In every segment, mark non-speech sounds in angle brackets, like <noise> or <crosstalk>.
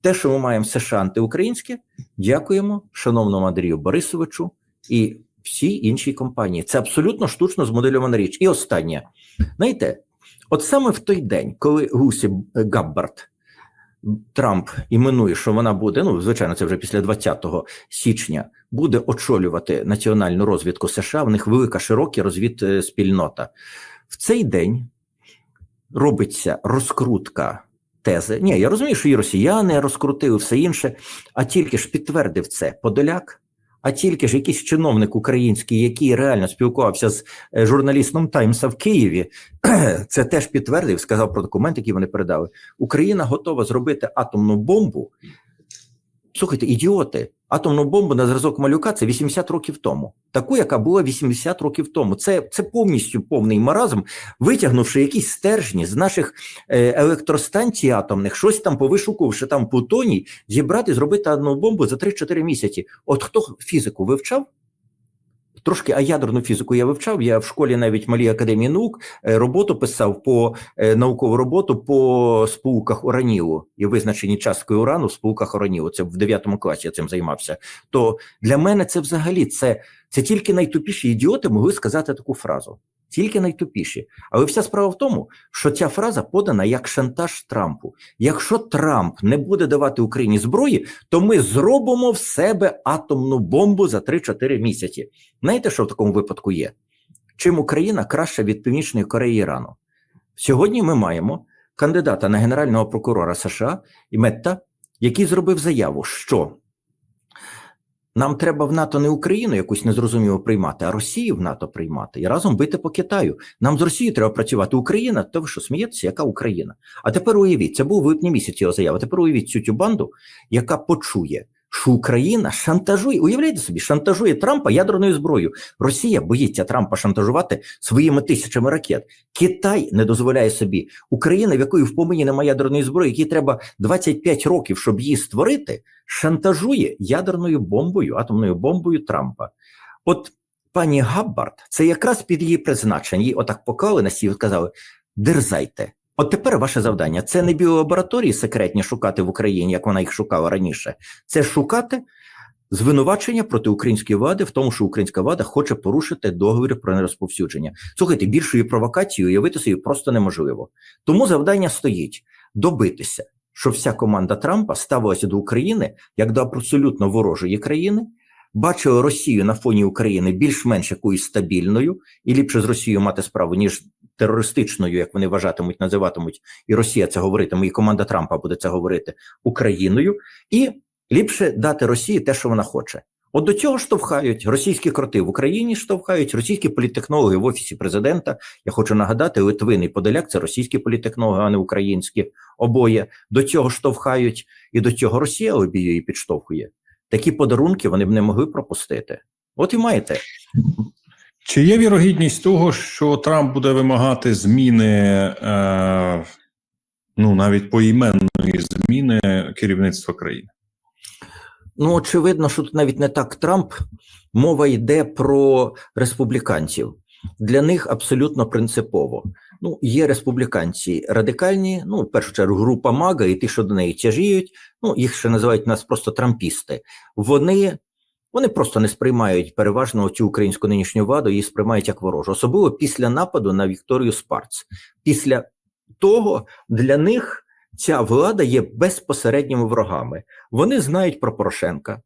те, що ми маємо США антиукраїнське, дякуємо шановному Андрію Борисовичу і всій іншій компанії. Це абсолютно штучно змодельована річ. І останнє, знаєте, от саме в той день, коли Гусі Габбард Трамп іменує, що вона буде, ну звичайно, це вже після 20 січня, буде очолювати національну розвідку США. В них велика широка розвідспільнота. В цей день робиться розкрутка тези. Ні, я розумію, що і росіяни розкрутили все інше, а тільки ж підтвердив це Подоляк. А тільки ж якийсь чиновник український, який реально спілкувався з е, журналістом Таймса в Києві, <clears throat> це теж підтвердив, сказав про документ, який вони передали. Україна готова зробити атомну бомбу. Слухайте, ідіоти, атомну бомбу на зразок малюка це 80 років тому. Таку, яка була 80 років тому. Це це повністю повний маразм, витягнувши якісь стержні з наших е, електростанцій атомних, щось там повишукувавши там плутоній, зібрати, зробити атомну бомбу за 3-4 місяці. От хто фізику вивчав? Трошки а ядерну фізику я вивчав. Я в школі навіть малій академії наук е, роботу писав по е, наукову роботу по сполуках уранілу і визначенні часткою урану в сполуках уранілу. Це в 9 класі я цим займався. То для мене це взагалі це, це тільки найтупіші ідіоти могли сказати таку фразу. Тільки найтупіші. Але вся справа в тому, що ця фраза подана як шантаж Трампу. Якщо Трамп не буде давати Україні зброї, то ми зробимо в себе атомну бомбу за 3-4 місяці. Знаєте, що в такому випадку є? Чим Україна краща від Північної Кореї і Ірану? Сьогодні ми маємо кандидата на генерального прокурора США і Метта, який зробив заяву, що нам треба в НАТО не Україну якусь незрозуміло приймати, а Росію в НАТО приймати і разом бити по Китаю. Нам з Росією треба працювати. Україна, то ви що смієтеся, яка Україна? А тепер уявіть, це був випні місяць його заява. Тепер уявіть цю цю банду, яка почує, що Україна шантажує. Уявляєте собі, шантажує Трампа ядерною зброєю. Росія боїться Трампа шантажувати своїми тисячами ракет. Китай не дозволяє собі Україна, в якої в помині немає ядерної зброї, якій треба 25 років, щоб її створити, шантажує ядерною бомбою, атомною бомбою Трампа. От пані Габбард, це якраз під її призначення. Її отак поклали на стіл сказали: дерзайте. От тепер ваше завдання це не біолабораторії секретні шукати в Україні, як вона їх шукала раніше. Це шукати звинувачення проти української влади в тому, що українська влада хоче порушити договір про нерозповсюдження. Слухайте, більшої провокації уявити собі просто неможливо. Тому завдання стоїть добитися, що вся команда Трампа ставилася до України як до абсолютно ворожої країни. Бачили Росію на фоні України більш-менш якоюсь стабільною, і ліпше з Росією мати справу, ніж терористичною, як вони вважатимуть, називатимуть, і Росія це говоритиме, і команда Трампа буде це говорити Україною, і ліпше дати Росії те, що вона хоче. От до цього штовхають російські кроти в Україні, штовхають російські політтехнологи в офісі президента. Я хочу нагадати, Литвин і Подоляк це російські політтехнологи, а не українські обоє. До цього штовхають, і до цього Росія лобіює і підштовхує. Такі подарунки вони б не могли пропустити. От і маєте. Чи є вірогідність того, що Трамп буде вимагати зміни, е, ну навіть поіменної зміни керівництва країни? Ну, очевидно, що тут навіть не так Трамп. Мова йде про республіканців. Для них абсолютно принципово. Ну, є республіканці радикальні, ну, в першу чергу, група Мага, і ті, що до неї тяжіють, ну, їх ще називають нас просто трампісти. Вони вони просто не сприймають переважно цю українську нинішню владу, її сприймають як ворожу, особливо після нападу на Вікторію Спарц. Після того для них ця влада є безпосередніми ворогами. Вони знають про Порошенка.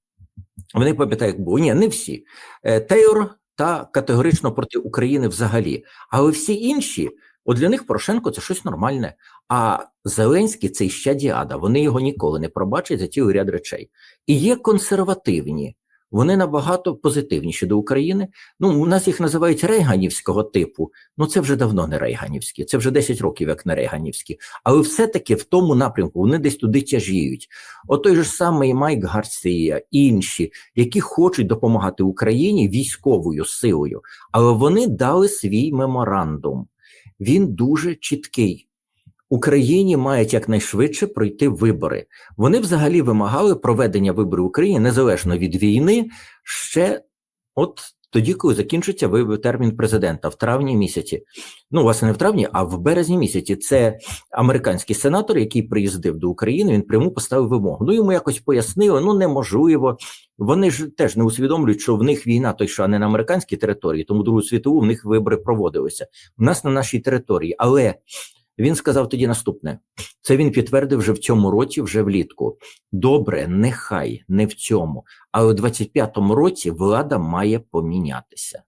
Вони пам'ятають, як було. Ні, не всі. Е, Тейор та категорично проти України взагалі. Але всі інші, от для них Порошенко це щось нормальне. А Зеленський це ще діада. Вони його ніколи не пробачать за цілий ряд речей. І є консервативні вони набагато позитивніші до України. Ну, у нас їх називають рейганівського типу. Ну це вже давно не рейганівські, це вже 10 років, як не рейганівські. Але все-таки в тому напрямку вони десь туди тяжіють. От той же самий Майк Гарсія, інші, які хочуть допомагати Україні військовою силою, але вони дали свій меморандум. Він дуже чіткий. Україні мають якнайшвидше пройти вибори. Вони взагалі вимагали проведення виборів в Україні незалежно від війни ще от тоді, коли закінчиться ви- термін президента в травні місяці. Ну, власне, не в травні, а в березні місяці. Це американський сенатор, який приїздив до України. Він пряму поставив вимогу. Ну йому якось пояснили, ну неможливо. Вони ж теж не усвідомлюють, що в них війна, той що не на американській території, тому Другу світову в них вибори проводилися. У нас на нашій території. Але він сказав тоді наступне: це він підтвердив вже в цьому році, вже влітку. Добре, нехай не в цьому, але у 25-му році влада має помінятися.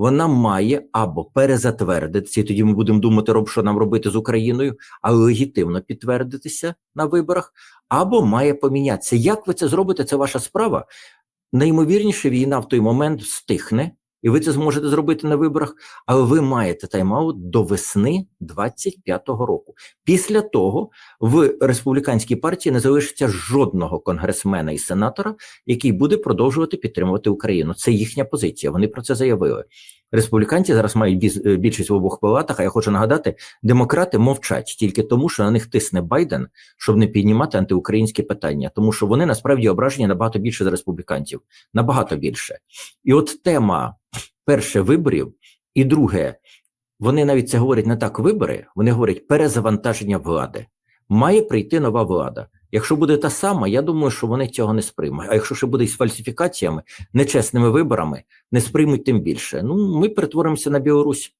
Вона має або перезатвердитися, і тоді ми будемо думати, роб, що нам робити з Україною, але легітимно підтвердитися на виборах, або має помінятися. Як ви це зробите? Це ваша справа. Найімовірніше, війна в той момент стихне, і ви це зможете зробити на виборах, але ви маєте тайм-аут до весни 25-го року. Після того в республіканській партії не залишиться жодного конгресмена і сенатора, який буде продовжувати підтримувати Україну. Це їхня позиція. Вони про це заявили. Республіканці зараз мають е, більшість в обох палатах. А я хочу нагадати, демократи мовчать тільки тому, що на них тисне Байден, щоб не піднімати антиукраїнські питання, тому що вони насправді ображені набагато більше за республіканців, набагато більше. І от тема перше виборів, і друге, вони навіть це говорять не так вибори, вони говорять перезавантаження влади. Має прийти нова влада. Якщо буде та сама, я думаю, що вони цього не сприймуть. А якщо ще буде із фальсифікаціями, нечесними виборами, не сприймуть тим більше. Ну, ми перетворимося на Білорусь.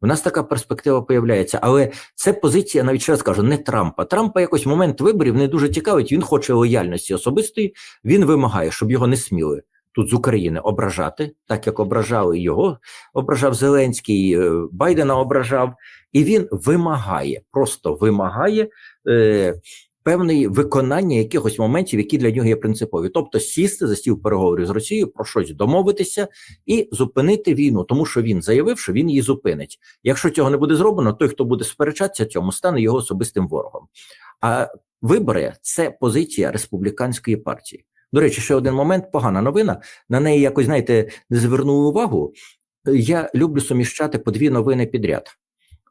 У нас така перспектива появляється, але це позиція, навіть ще раз кажу, не Трампа. Трампа якось момент виборів не дуже цікавить. Він хоче лояльності особистої. Він вимагає, щоб його не сміли тут з України ображати, так як ображали його, ображав Зеленський, е, Байдена ображав, і він вимагає, просто вимагає е, певної виконання якихось моментів, які для нього є принципові. Тобто сісти за стіл переговорів з Росією, про щось домовитися і зупинити війну, тому що він заявив, що він її зупинить. Якщо цього не буде зроблено, той, хто буде сперечатися цьому, стане його особистим ворогом. А вибори це позиція республіканської партії. До речі, ще один момент, погана новина. На неї якось, знаєте, не звернули увагу. Я люблю суміщати по дві новини підряд.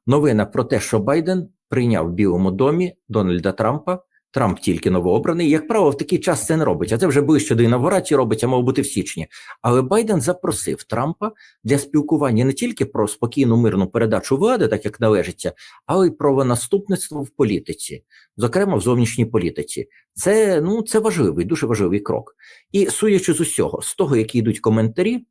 Новина про те, що Байден прийняв в Білому домі Дональда Трампа. Трамп тільки новообраний. Як правило, в такий час це не робить. А це вже ближче до інавгурації робиться, мав бути в січні. Але Байден запросив Трампа для спілкування не тільки про спокійну мирну передачу влади, так як належиться, але й про наступництво в політиці, зокрема в зовнішній політиці. Це ну це важливий, дуже важливий крок. І судячи з усього, з того, які йдуть коментарі,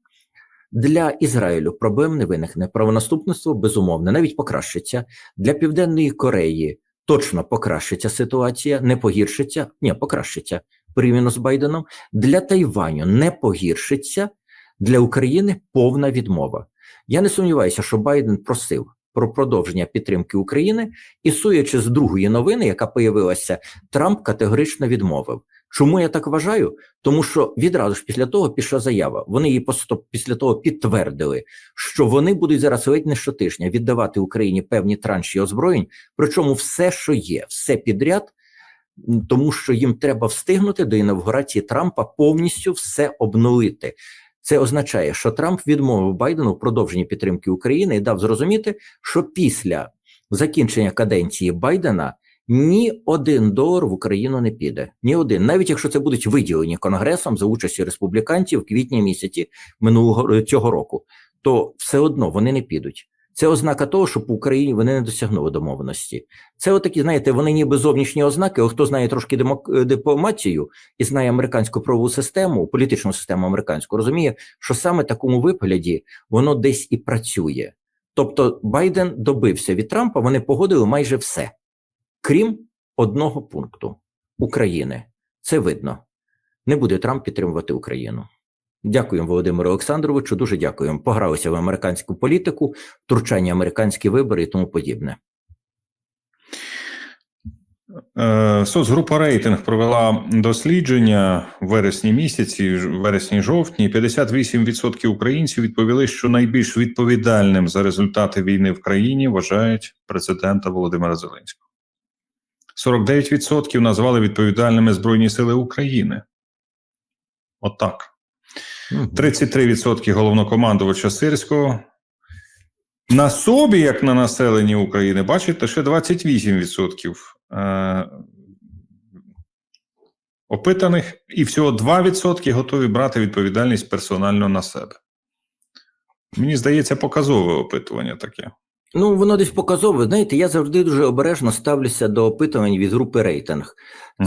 для Ізраїлю проблем не виникне. Правонаступництво безумовно, навіть покращиться для Південної Кореї. Точно покращиться ситуація, не погіршиться, ні, покращиться порівняно з Байденом. Для Тайваню не погіршиться, для України повна відмова. Я не сумніваюся, що Байден просив про продовження підтримки України, і суючи з другої новини, яка появилася, Трамп категорично відмовив. Чому я так вважаю? Тому що відразу ж після того пішла заява. Вони її після того підтвердили, що вони будуть зараз ледь не щотижня віддавати Україні певні транші озброєнь, причому все, що є, все підряд, тому що їм треба встигнути до інавгурації Трампа повністю все обнулити. Це означає, що Трамп відмовив Байдену в продовженні підтримки України і дав зрозуміти, що після закінчення каденції Байдена ні один долар в Україну не піде. Ні один, навіть якщо це будуть виділені конгресом за участі республіканців в квітні місяці минулого цього року, то все одно вони не підуть. Це ознака того, що по Україні вони не досягнули домовленості. Це отакі, знаєте, вони ніби зовнішні ознаки. Хто знає трошки е, дипломатію і знає американську правову систему, політичну систему американську, розуміє, що саме такому вигляді воно десь і працює. Тобто Байден добився від Трампа, вони погодили майже все, крім одного пункту України. Це видно. Не буде Трамп підтримувати Україну. Дякуємо Володимиру Олександровичу. Дуже дякуємо. Погралися в американську політику, втручання американські вибори і тому подібне. Е, Соцгрупа рейтинг провела дослідження в вересні місяці, ж- вересні-жовтні. 58% українців відповіли, що найбільш відповідальним за результати війни в країні вважають президента Володимира Зеленського. 49% назвали відповідальними Збройні Сили України. Отак. 33% головнокомандувача Сирського. На собі, як на населенні України, бачите, ще 28% е, опитаних, і всього 2% готові брати відповідальність персонально на себе. Мені здається, показове опитування таке. Ну, воно десь показове. Знаєте, я завжди дуже обережно ставлюся до опитувань від групи рейтинг.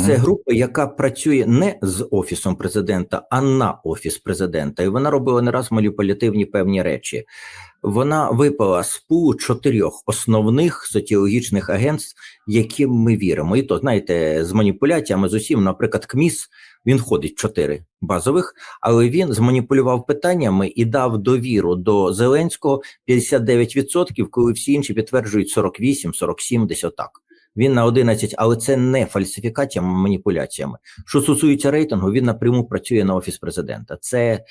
Це Мгм. група, яка працює не з офісом президента, а на офіс президента. І вона робила не раз маніпулятивні певні речі. Вона випала з пулу чотирьох основних соціологічних агентств, яким ми віримо. І то знаєте, з маніпуляціями з усім, наприклад, КМІС він входить чотири базових, але він зманіпулював питаннями і дав довіру до Зеленського 59%, коли всі інші підтверджують 48, 47, десь отак. Він на 11, але це не фальсифікаціями, маніпуляціями. Що стосується рейтингу, він напряму працює на офіс президента. Це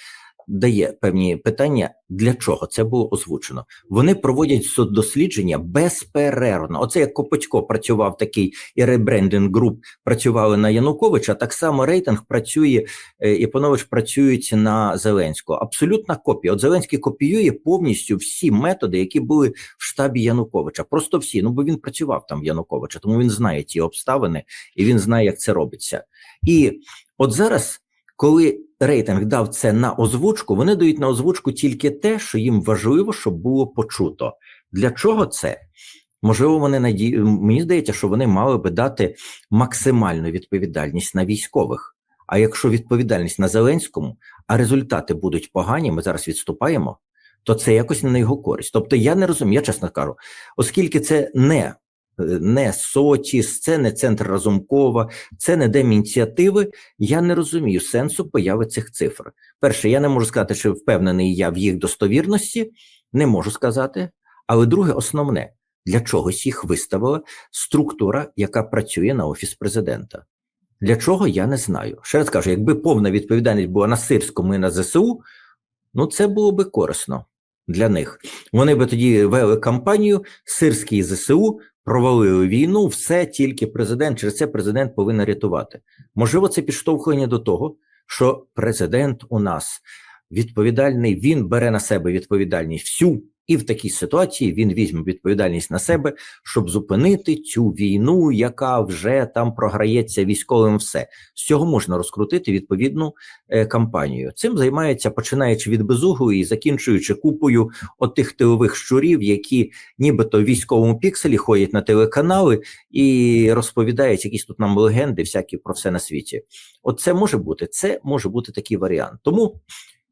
дає певні питання, для чого це було озвучено. Вони проводять дослідження безперервно. Оце як Копочко працював такий і ребрендинг груп працювали на Януковича. Так само рейтинг працює е, і Панович працюють на Зеленського. Абсолютна копія. От Зеленський копіює повністю всі методи, які були в штабі Януковича. Просто всі. Ну бо він працював там в Януковича, тому він знає ці обставини і він знає, як це робиться. І от зараз, коли рейтинг дав це на озвучку, вони дають на озвучку тільки те, що їм важливо, щоб було почуто. Для чого це? Можливо, вони наді... мені здається, що вони мали би дати максимальну відповідальність на військових. А якщо відповідальність на Зеленському, а результати будуть погані, ми зараз відступаємо, то це якось не на його користь. Тобто я не розумію, я чесно кажу, оскільки це не, не Сотіс, це не центр Разумкова, це не демініціативи, я не розумію сенсу появи цих цифр. Перше, я не можу сказати, що впевнений я в їх достовірності, не можу сказати. Але друге, основне, для чогось їх виставила структура, яка працює на офіс президента. Для чого я не знаю. Ще раз кажу, якби повна відповідальність була на Сирському і на ЗСУ, ну це було би корисно для них. Вони би тоді вели кампанію, Сирський і ЗСУ провалили війну, все тільки президент. Через це президент повинен рятувати. Можливо, це підштовхування до того, що президент у нас відповідальний, він бере на себе відповідальність всю. І в такій ситуації він візьме відповідальність на себе, щоб зупинити цю війну, яка вже там програється військовим. Все з цього можна розкрутити відповідну е, кампанію. Цим займається починаючи від безугу і закінчуючи купою отих тилових щурів, які нібито в військовому пікселі ходять на телеканали і розповідають якісь тут нам легенди, всякі про все на світі. От це може бути. Це може бути такий варіант. Тому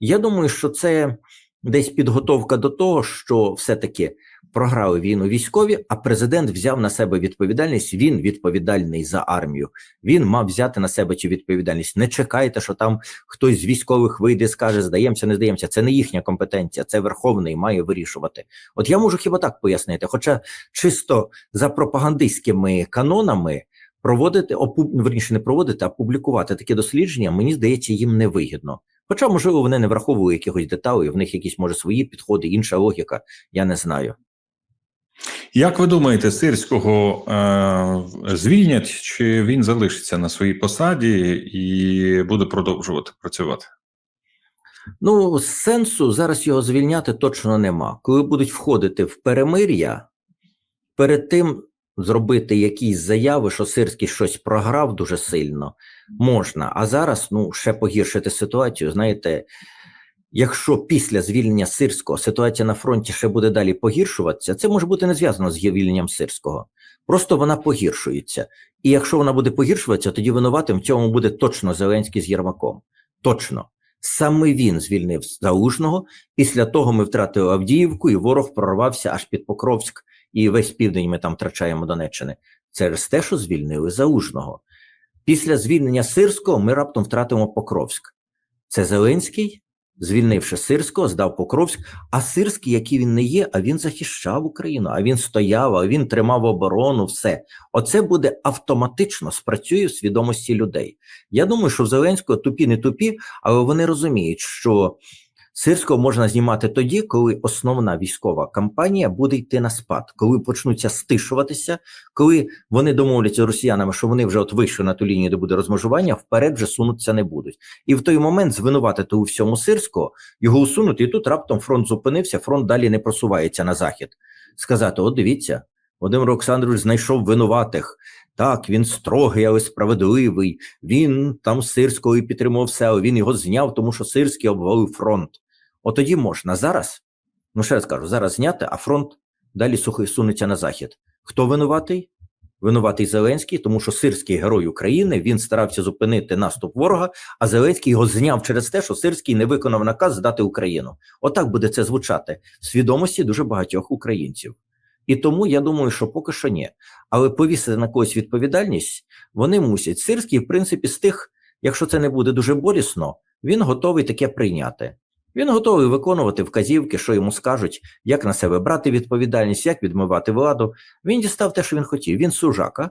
я думаю, що це десь підготовка до того, що все-таки програли війну військові, а президент взяв на себе відповідальність. Він відповідальний за армію. Він мав взяти на себе цю відповідальність. Не чекайте, що там хтось з військових вийде скаже, здаємося, не здаємося. Це не їхня компетенція, це верховний має вирішувати. От я можу хіба так пояснити, хоча чисто за пропагандистськими канонами. Проводити опу... верніше не проводити, а публікувати такі дослідження, мені здається, їм не вигідно. Хоча, можливо, вони не враховують якихось деталей, в них якісь може свої підходи, інша логіка, я не знаю. Як ви думаєте, Сирського е- звільнять, чи він залишиться на своїй посаді і буде продовжувати працювати? Ну, сенсу зараз його звільняти точно нема. Коли будуть входити в перемир'я, перед тим зробити якісь заяви, що Сирський щось програв дуже сильно, можна. А зараз ну ще погіршити ситуацію. Знаєте, якщо після звільнення Сирського ситуація на фронті ще буде далі погіршуватися, це може бути не зв'язано з звільненням Сирського. Просто вона погіршується. І якщо вона буде погіршуватися, тоді винуватим в цьому буде точно Зеленський з Єрмаком. Точно. Саме він звільнив Залужного. Після того ми втратили Авдіївку, і ворог прорвався аж під Покровськ, і весь південь ми там втрачаємо Донеччини. Через те, що звільнили Залужного. Після звільнення Сирського ми раптом втратимо Покровськ. Це Зеленський, звільнивши Сирського, здав Покровськ. А Сирський, який він не є, а він захищав Україну, а він стояв, а він тримав оборону, все. Оце буде автоматично спрацює в свідомості людей. Я думаю, що в Зеленського тупі не тупі, але вони розуміють, що Сирського можна знімати тоді, коли основна військова кампанія буде йти на спад, коли почнуться стишуватися, коли вони домовляться з росіянами, що вони вже от вийшли на ту лінію, де буде розмежування, вперед вже сунутися не будуть. І в той момент звинуватити у всьому сирського, його усунути, і тут раптом фронт зупинився, фронт далі не просувається на захід. Сказати: от дивіться, Володимир Олександрович знайшов винуватих. Так, він строгий, але справедливий. Він там Сирського і підтримав все, він його зняв, тому що Сирський обвалив фронт. От тоді можна зараз Ну, ще раз кажу, зараз зняти, а фронт далі сухий сунеться на захід. Хто винуватий? Винуватий Зеленський, тому що сирський герой України він старався зупинити наступ ворога, а Зеленський його зняв через те, що Сирський не виконав наказ здати Україну. Отак буде це звучати в свідомості дуже багатьох українців. І тому я думаю, що поки що ні. Але повісити на когось відповідальність вони мусять. Сирський, в принципі, з тих, якщо це не буде дуже болісно, він готовий таке прийняти. Він готовий виконувати вказівки, що йому скажуть, як на себе брати відповідальність, як відмивати владу. Він дістав те, що він хотів. Він сужака,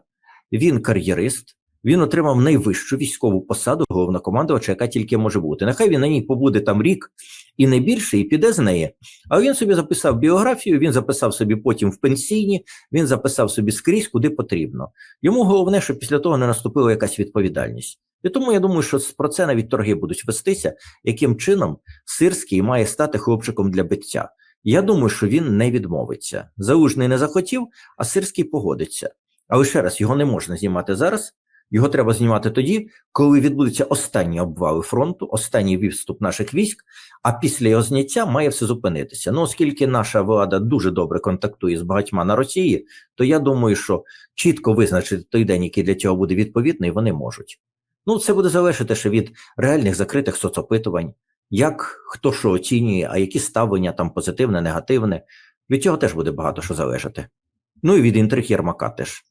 він кар'єрист, він отримав найвищу військову посаду головнокомандувача, яка тільки може бути. Нехай він на ній побуде там рік і не більше, і піде з неї. А він собі записав біографію, він записав собі потім в пенсійні, він записав собі скрізь, куди потрібно. Йому головне, щоб після того не наступила якась відповідальність. І тому я думаю, що про це навіть торги будуть вестися, яким чином Сирський має стати хлопчиком для биття. Я думаю, що він не відмовиться. Залужний не захотів, а Сирський погодиться. Але ще раз, його не можна знімати зараз. Його треба знімати тоді, коли відбудуться останні обвали фронту, останній відступ наших військ, а після його зняття має все зупинитися. Ну, оскільки наша влада дуже добре контактує з багатьма на Росії, то я думаю, що чітко визначити той день, який для цього буде відповідний, вони можуть. Ну, це буде залежати ще від реальних закритих соцопитувань, як хто що оцінює, а які ставлення там позитивне, негативне. Від цього теж буде багато що залежати. Ну і від інтриг Єрмака теж.